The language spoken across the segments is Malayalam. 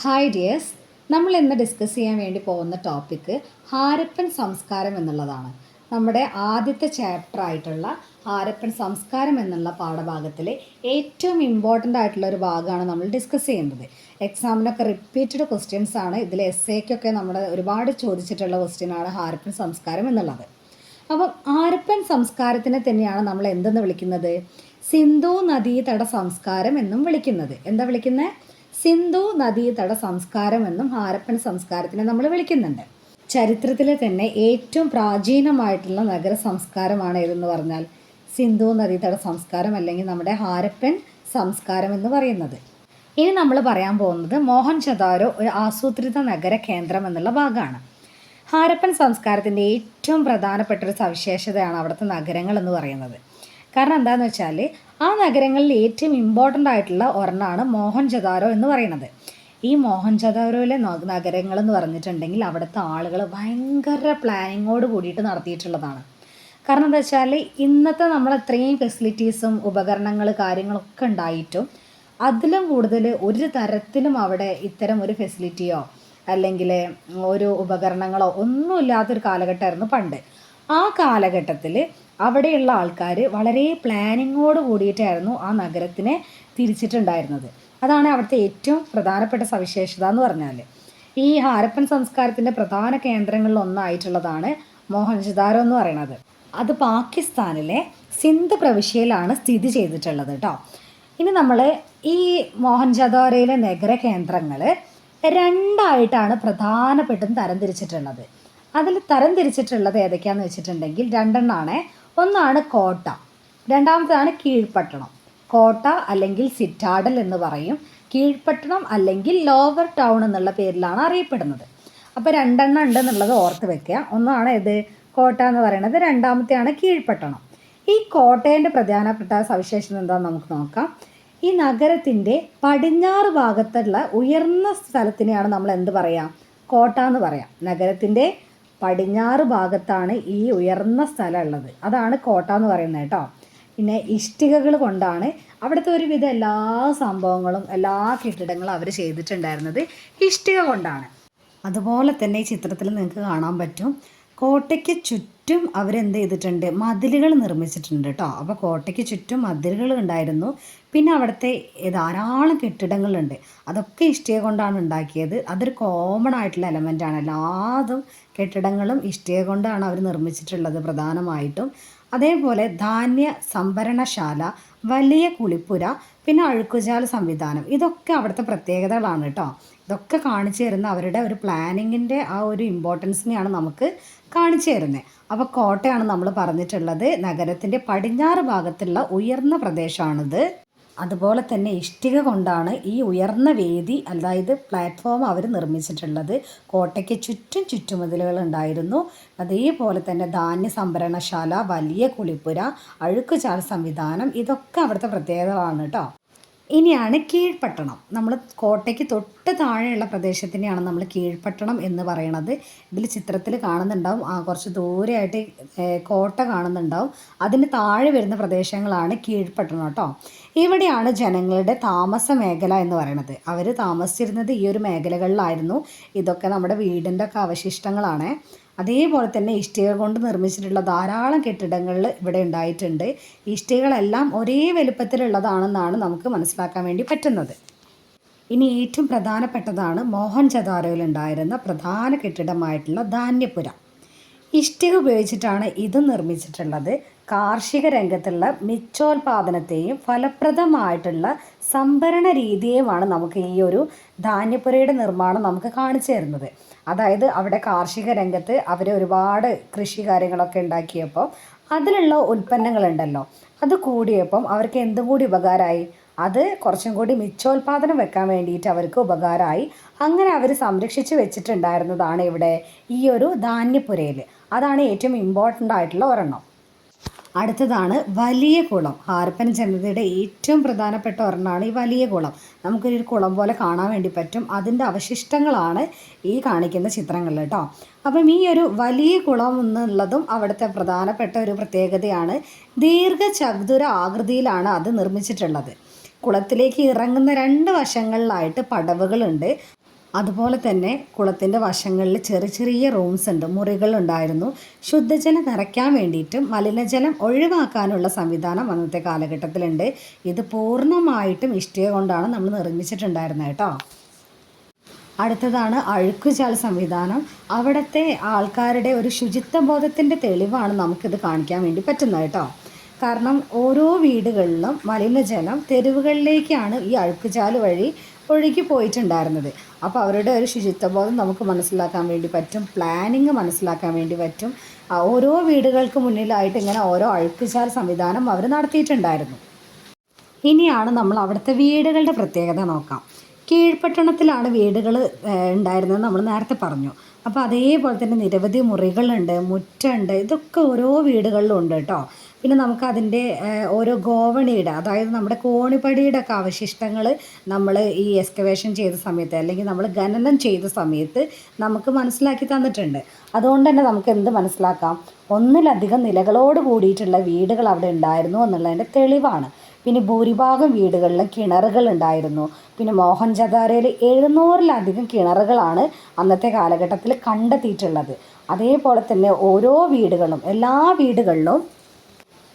ഹായ് ഡിയേഴ്സ് നമ്മൾ ഇന്ന് ഡിസ്കസ് ചെയ്യാൻ വേണ്ടി പോകുന്ന ടോപ്പിക്ക് ഹാരപ്പൻ സംസ്കാരം എന്നുള്ളതാണ്. നമ്മുടെ ആദ്യത്തെ ചാപ്റ്റർ ആയിട്ടുള്ള ഹാരപ്പൻ സംസ്കാരം എന്നുള്ള പാഠഭാഗത്തിലെ ഏറ്റവും ഇമ്പോർട്ടന്റ് ആയിട്ടുള്ള ഒരു ഭാഗമാണ് നമ്മൾ ഡിസ്കസ് ചെയ്യുന്നത്. എക്സാമിനൊക്കെ റിപ്പീറ്റഡ് ക്വസ്റ്റ്യൻസ് ആണ്. ഇതിൽ എസ് എക്കൊക്കെ നമ്മുടെ ഒരുപാട് ചോദിച്ചിട്ടുള്ള ക്വസ്റ്റ്യനാണ് ഹാരപ്പൻ സംസ്കാരം എന്നുള്ളത്. അപ്പം ഹാരപ്പൻ സംസ്കാരത്തിനെ തന്നെയാണ് നമ്മൾ എന്തെന്ന് വിളിക്കുന്നത്? സിന്ധു നദീതട സംസ്കാരം എന്നും വിളിക്കുന്നത്. എന്താ വിളിക്കുന്നത് സിന്ധു നദീതട സംസ്കാരം എന്നും ഹാരപ്പൻ സംസ്കാരത്തിനെ നമ്മൾ വിളിക്കുന്നുണ്ട്. ചരിത്രത്തിലെ തന്നെ ഏറ്റവും പ്രാചീനമായിട്ടുള്ള നഗര സംസ്കാരമാണ് ഏതെന്ന് പറഞ്ഞാൽ സിന്ധു നദീതട സംസ്കാരം അല്ലെങ്കിൽ നമ്മുടെ ഹാരപ്പൻ സംസ്കാരം എന്ന് പറയുന്നത്. ഇനി നമ്മൾ പറയാൻ പോകുന്നത് മോഹൻ ചദാരോ ഒരു ആസൂത്രിത നഗര കേന്ദ്രം എന്നുള്ള ഭാഗമാണ്. ഹാരപ്പൻ സംസ്കാരത്തിന്റെ ഏറ്റവും പ്രധാനപ്പെട്ട ഒരു സവിശേഷതയാണ് അവിടുത്തെ നഗരങ്ങൾ എന്ന് പറയുന്നത്. കാരണം എന്താണെന്ന് വെച്ചാൽ ആ നഗരങ്ങളിൽ ഏറ്റവും ഇമ്പോർട്ടന്റ് ആയിട്ടുള്ള ഒരെണ്ണമാണ് മോഹൻജദാരോ എന്ന് പറയുന്നത്. ഈ മോഹൻജദാരോയിലെ നഗരങ്ങൾ എന്ന് പറഞ്ഞിട്ടുണ്ടെങ്കിൽ അവിടുത്തെ ആളുകൾ ഭയങ്കര പ്ലാനിങ്ങോട് കൂടിയിട്ട് നടത്തിയിട്ടുള്ളതാണ്. കാരണം എന്താ വെച്ചാൽ ഇന്നത്തെ നമ്മൾ ഇത്രയും ഫെസിലിറ്റീസും ഉപകരണങ്ങൾ കാര്യങ്ങളൊക്കെ ഉണ്ടായിട്ടും അതിലും കൂടുതൽ ഒരു തരത്തിലും അവിടെ ഇത്തരം ഒരു ഫെസിലിറ്റിയോ അല്ലെങ്കിൽ ഒരു ഉപകരണങ്ങളോ ഒന്നുമില്ലാത്തൊരു കാലഘട്ടമായിരുന്നു പണ്ട്. ആ കാലഘട്ടത്തിൽ അവിടെയുള്ള ആൾക്കാർ വളരെ പ്ലാനിങ്ങോട് കൂടിയിട്ടായിരുന്നു ആ നഗരത്തിനെ തിരിച്ചിട്ടുണ്ടായിരുന്നത്. അതാണ് അവിടുത്തെ ഏറ്റവും പ്രധാനപ്പെട്ട സവിശേഷത എന്ന് പറഞ്ഞാൽ ഈ ഹാരപ്പൻ സംസ്കാരത്തിന്റെ പ്രധാന കേന്ദ്രങ്ങളിൽ ഒന്നായിട്ടുള്ളതാണ് മോഹൻജദാരോ എന്ന് പറയുന്നത് അത് പാകിസ്ഥാനിലെ സിന്ധ് പ്രവിശ്യയിലാണ് സ്ഥിതി ചെയ്തിട്ടുള്ളത് കേട്ടോ ഇനി നമ്മൾ ഈ മോഹൻജദാരോയിലെ നഗര കേന്ദ്രങ്ങൾ രണ്ടായിട്ടാണ് പ്രധാനപ്പെട്ടും തരംതിരിച്ചിട്ടുള്ളത് അതിൽ തരംതിരിച്ചിട്ടുള്ളത് ഏതൊക്കെയാണെന്ന് വെച്ചിട്ടുണ്ടെങ്കിൽ രണ്ടെണ്ണമാണ് ഒന്നാണ് കോട്ട. രണ്ടാമത്തേതാണ് കീഴ്പട്ടണം. കോട്ട അല്ലെങ്കിൽ സിറ്റാഡൽ എന്ന് പറയും. കീഴ്പട്ടണം അല്ലെങ്കിൽ ലോവർ ടൗൺ എന്നുള്ള പേരിലാണ് അറിയപ്പെടുന്നത്. അപ്പോൾ രണ്ടെണ്ണം ഉണ്ടെന്നുള്ളത് ഓർത്ത് വെക്കുക. ഒന്നാണ് ഇത് കോട്ട എന്ന് പറയുന്നത്. രണ്ടാമത്തെയാണ് കീഴ്പട്ടണം. ഈ കോട്ടയന്റെ പ്രധാനപ്പെട്ട സവിശേഷത എന്താണെന്ന് നമുക്ക് നോക്കാം. ഈ നഗരത്തിന്റെ പടിഞ്ഞാറ് ഭാഗത്തുള്ള ഉയർന്ന സ്ഥലത്തിനെയാണ് നമ്മൾ എന്ത് പറയാം? കോട്ട എന്ന് പറയാം. നഗരത്തിന്റെ പടിഞ്ഞാറ് ഭാഗത്താണ് ഈ ഉയർന്ന സ്ഥലം ഉള്ളത് അതാണ് കോട്ട എന്ന് പറയുന്നത് കേട്ടോ. പിന്നെ ഇഷ്ടികകൾ കൊണ്ടാണ് അവിടുത്തെ ഒരുവിധ എല്ലാ സംഭവങ്ങളും എല്ലാ കെട്ടിടങ്ങളും അവർ ചെയ്തിട്ടുണ്ടായിരുന്നത് ഇഷ്ടിക കൊണ്ടാണ്. അതുപോലെ തന്നെ ഈ ചിത്രത്തിൽ നിങ്ങൾക്ക് കാണാൻ പറ്റും. കോട്ടയ്ക്ക് ചുറ്റും അവരെന്ത് ചെയ്തിട്ടുണ്ട്? മതിലുകൾ നിർമ്മിച്ചിട്ടുണ്ട് കേട്ടോ അപ്പോൾ കോട്ടയ്ക്ക് ചുറ്റും മതിലുകൾ ഉണ്ടായിരുന്നു. പിന്നെ അവിടുത്തെ ധാരാളം കെട്ടിടങ്ങളുണ്ട്. അതൊക്കെ ഇഷ്ടിക കൊണ്ടാണ് ഉണ്ടാക്കിയത്. അതൊരു കോമൺ ആയിട്ടുള്ള എലമെന്റാണ് എല്ലാതും കെട്ടിടങ്ങളും ഇഷ്ടിക കൊണ്ടാണ് അവർ നിർമ്മിച്ചിട്ടുള്ളത് പ്രധാനമായിട്ടും. അതേപോലെ ധാന്യ സംഭരണശാല വലിയ കുളിപ്പുര പിന്നെ അഴുക്കുചാൽ സംവിധാനം. ഇതൊക്കെ അവിടുത്തെ പ്രത്യേകതകളാണ് കേട്ടോ ഇതൊക്കെ കാണിച്ചു തരുന്ന അവരുടെ ഒരു പ്ലാനിങ്ങിന്റെ ആ ഒരു ഇമ്പോർട്ടൻസിനെയാണ് നമുക്ക് കാണിച്ചു തരുന്നത് അപ്പോൾ കോട്ടയാണ് നമ്മൾ പറഞ്ഞിട്ടുള്ളത്. നഗരത്തിന്റെ പടിഞ്ഞാറ് ഭാഗത്തുള്ള ഉയർന്ന പ്രദേശമാണിത് അതുപോലെ തന്നെ ഇഷ്ടിക കൊണ്ടാണ് ഈ ഉയർന്ന വേദി അതായത് പ്ലാറ്റ്ഫോം അവർ നിർമ്മിച്ചിട്ടുള്ളത്. കോട്ടയ്ക്ക് ചുറ്റും ചുറ്റുമതിലുകൾ ഉണ്ടായിരുന്നു. അതേപോലെ തന്നെ ധാന്യ സംഭരണശാല വലിയ കുളിപ്പുര അഴുക്കുചാൽ സംവിധാനം ഇതൊക്കെ അവിടുത്തെ പ്രത്യേകതകളാണ് കേട്ടോ. ഇനിയാണ് കീഴ്പട്ടണം. നമ്മൾ കോട്ടയ്ക്ക് തൊട്ട് താഴെയുള്ള പ്രദേശത്തിനെയാണ് നമ്മൾ കീഴ്പട്ടണം എന്ന് പറയണത്. ഇതിൽ ചിത്രത്തിൽ കാണുന്നുണ്ടാവും. ആ കുറച്ച് ദൂരെയായിട്ട് കോട്ട കാണുന്നുണ്ടാവും. അതിന് താഴെ വരുന്ന പ്രദേശങ്ങളാണ് കീഴ്പട്ടണം കേട്ടോ. ഇവിടെയാണ് ജനങ്ങളുടെ താമസ മേഖല എന്ന് പറയുന്നത് അവർ താമസിച്ചിരുന്നത് ഈ ഒരു മേഖലകളിലായിരുന്നു. ഇതൊക്കെ നമ്മുടെ വീടിന്റെ ഒക്കെ അവശിഷ്ടങ്ങളാണ്. അതേപോലെ തന്നെ ഇഷ്ടിക കൊണ്ട് നിർമ്മിച്ചിട്ടുള്ള ധാരാളം കെട്ടിടങ്ങൾ ഇവിടെ ഉണ്ടായിട്ടുണ്ട്. ഇഷ്ടികളെല്ലാം ഒരേ വലുപ്പത്തിലുള്ളതാണെന്നാണ് നമുക്ക് മനസ്സിലാക്കാൻ വേണ്ടി പറ്റുന്നത്. ഇനി ഏറ്റവും പ്രധാനപ്പെട്ടതാണ് മോഹൻജദാരോയിൽ ഉണ്ടായിരുന്ന പ്രധാന കെട്ടിടമായിട്ടുള്ള ധാന്യപുര ഇഷ്ടിക ഉപയോഗിച്ചിട്ടാണ് ഇത് നിർമ്മിച്ചിട്ടുള്ളത്. കാർഷിക രംഗത്തുള്ള മിച്ചോൽപാദനത്തെയും ഫലപ്രദമായിട്ടുള്ള സംഭരണ രീതിയുമാണ് നമുക്ക് ഈ ഒരു ധാന്യപ്പുരയുടെ നിർമ്മാണം നമുക്ക് കാണിച്ചു തരുന്നത്. അതായത് അവിടെ കാർഷിക രംഗത്ത് അവർ ഒരുപാട് കൃഷി കാര്യങ്ങളൊക്കെ ഉണ്ടാക്കിയപ്പോൾ അതിലുള്ള ഉൽപ്പന്നങ്ങളുണ്ടല്ലോ. അത് കൂടിയപ്പം അവർക്ക് എന്തും കൂടി ഉപകാരമായി. അത് കുറച്ചും കൂടി മിച്ചോൽപാദനം വെക്കാൻ വേണ്ടിയിട്ട് അവർക്ക് ഉപകാരമായി. അങ്ങനെ അവർ സംരക്ഷിച്ച് വെച്ചിട്ടുണ്ടായിരുന്നതാണ് ഇവിടെ ഈ ഒരു ധാന്യപ്പുരയിൽ അതാണ് ഏറ്റവും ഇമ്പോർട്ടന്റ് ആയിട്ടുള്ള ഒരെണ്ണം. അടുത്തതാണ് വലിയ കുളം. ഹാരപ്പൻ ജനതയുടെ ഏറ്റവും പ്രധാനപ്പെട്ട ഒരെണ്ണമാണ് ഈ വലിയ കുളം. നമുക്കൊരു കുളം പോലെ കാണാൻ വേണ്ടി പറ്റും. അതിന്റെ അവശിഷ്ടങ്ങളാണ് ഈ കാണിക്കുന്ന ചിത്രങ്ങളിൽ കേട്ടോ. അപ്പം ഈ ഒരു വലിയ കുളം എന്നുള്ളതും അവിടുത്തെ പ്രധാനപ്പെട്ട ഒരു പ്രത്യേകതയാണ്. ദീർഘചതുര ആകൃതിയിലാണ് അത് നിർമ്മിച്ചിട്ടുള്ളത്. കുളത്തിലേക്ക് ഇറങ്ങുന്ന രണ്ട് വശങ്ങളിലായിട്ട് പടവുകളുണ്ട്. അതുപോലെ തന്നെ കുളത്തിന്റെ വശങ്ങളിൽ ചെറിയ ചെറിയ റൂംസ് ഉണ്ട് മുറികളുണ്ടായിരുന്നു. ശുദ്ധജലം നിറയ്ക്കാൻ വേണ്ടിയിട്ടും മലിനജലം ഒഴിവാക്കാനുള്ള സംവിധാനം അന്നത്തെ കാലഘട്ടത്തിലുണ്ട്. ഇത് പൂർണമായിട്ടും ഇഷ്ടിക കൊണ്ടാണ് നമ്മൾ നിർമ്മിച്ചിട്ടുണ്ടായിരുന്നത് കേട്ടോ. അടുത്തതാണ് അഴുക്കുചാൽ സംവിധാനം. അവിടുത്തെ ആൾക്കാരുടെ ഒരു ശുചിത്വ ബോധത്തിന്റെ തെളിവാണ് നമുക്കിത് കാണിക്കാൻ വേണ്ടി പറ്റുന്നത് കേട്ടോ. കാരണം ഓരോ വീടുകളിലും മലിനജലം തെരുവുകളിലേക്കാണ് ഈ അഴുക്കുചാൽ വഴി ഒഴുകി പോയിട്ടുണ്ടായിരുന്നത്. അപ്പോൾ അവരുടെ ഒരു ശുചിത്വബോധം നമുക്ക് മനസ്സിലാക്കാൻ വേണ്ടി പറ്റും. പ്ലാനിങ് മനസ്സിലാക്കാൻ വേണ്ടി പറ്റും. ഓരോ വീടുകൾക്ക് മുന്നിലായിട്ട് ഇങ്ങനെ ഓരോ അഴുക്കുചാൽ സംവിധാനം അവർ നടത്തിയിട്ടുണ്ടായിരുന്നു. ഇനിയാണ് നമ്മൾ അവിടുത്തെ വീടുകളുടെ പ്രത്യേകത നോക്കാം. കീഴ്പട്ടണത്തിലാണ് വീടുകൾ ഉണ്ടായിരുന്നത് നമ്മൾ നേരത്തെ പറഞ്ഞു. അപ്പോൾ അതേപോലെ തന്നെ നിരവധി മുറികളുണ്ട് മുറ്റുണ്ട് ഇതൊക്കെ ഓരോ വീടുകളിലും ഉണ്ട് കേട്ടോ. പിന്നെ നമുക്ക് അതിന്റെ ഓരോ ഗോവണിയുടെ അതായത് നമ്മുടെ കോണിപ്പടിയുടെ ഒക്കെ അവശിഷ്ടങ്ങൾ നമ്മൾ ഈ എക്സ്കവേഷൻ ചെയ്ത സമയത്ത് അല്ലെങ്കിൽ നമ്മൾ ഖനനം ചെയ്ത സമയത്ത് നമുക്ക് മനസ്സിലാക്കി തന്നിട്ടുണ്ട്. അതുകൊണ്ട് തന്നെ നമുക്ക് എന്ത് മനസ്സിലാക്കാം? ഒന്നിലധികം നിലകളോട് കൂടിയിട്ടുള്ള വീടുകൾ അവിടെ ഉണ്ടായിരുന്നു എന്നുള്ളതിന്റെ തെളിവാണ്. പിന്നെ ഭൂരിഭാഗം വീടുകളിലും കിണറുകൾ ഉണ്ടായിരുന്നു. പിന്നെ മോഹൻജദാരയിൽ എഴുന്നൂറിലധികം കിണറുകളാണ് അന്നത്തെ കാലഘട്ടത്തിൽ കണ്ടെത്തിയിട്ടുള്ളത്. അതേപോലെ തന്നെ ഓരോ വീടുകളും എല്ലാ വീടുകളിലും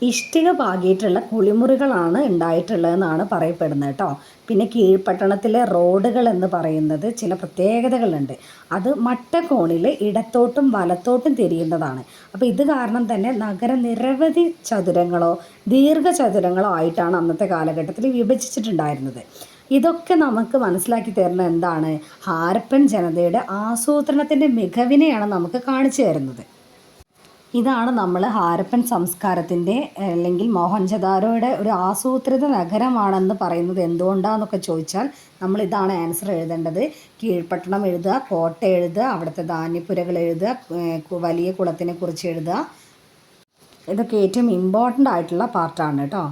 ഇഷ്ടിക പാകിയിട്ടുള്ള കുളിമുറികളാണ് ഉണ്ടായിട്ടുള്ളതെന്നാണ് പറയപ്പെടുന്നത് കേട്ടോ. പിന്നെ കീഴ്പട്ടണത്തിലെ റോഡുകൾ എന്ന് പറയുന്നത് ചില പ്രത്യേകതകളുണ്ട്. അത് മട്ടക്കോണിൽ ഇടത്തോട്ടും വലത്തോട്ടും തിരിയുന്നതാണ്. അപ്പോൾ ഇത് കാരണം തന്നെ നഗരം നിരവധി ചതുരങ്ങളോ ദീർഘചതുരങ്ങളോ ആയിട്ടാണ് അന്നത്തെ കാലഘട്ടത്തിൽ വിഭജിച്ചിട്ടുണ്ടായിരുന്നത്. ഇതൊക്കെ നമുക്ക് മനസ്സിലാക്കി തരുന്ന എന്താണ്? ഹാരപ്പൻ ജനതയുടെ ആസൂത്രണത്തിന്റെ മികവിനെയാണ് നമുക്ക് കാണിച്ചു തരുന്നത്. ഇതാണ് നമ്മൾ ഹാരപ്പൻ സംസ്കാരത്തിന്റെ അല്ലെങ്കിൽ മോഹൻജദാരോയുടെ ഒരു ആസൂത്രിത നഗരമാണെന്ന് പറയുന്നത് എന്തുകൊണ്ടാണെന്നൊക്കെ ചോദിച്ചാൽ നമ്മൾ ഇതാണ് ആൻസർ എഴുതേണ്ടത്. കീഴ്പട്ടണം എഴുതുക കോട്ട എഴുതുക അവിടുത്തെ ധാന്യപ്പുരകൾ എഴുതുക വലിയ കുളത്തിനെ കുറിച്ച് എഴുതുക. ഇതൊക്കെ ഏറ്റവും ഇമ്പോർട്ടന്റ് ആയിട്ടുള്ള പാർട്ടാണ് കേട്ടോ.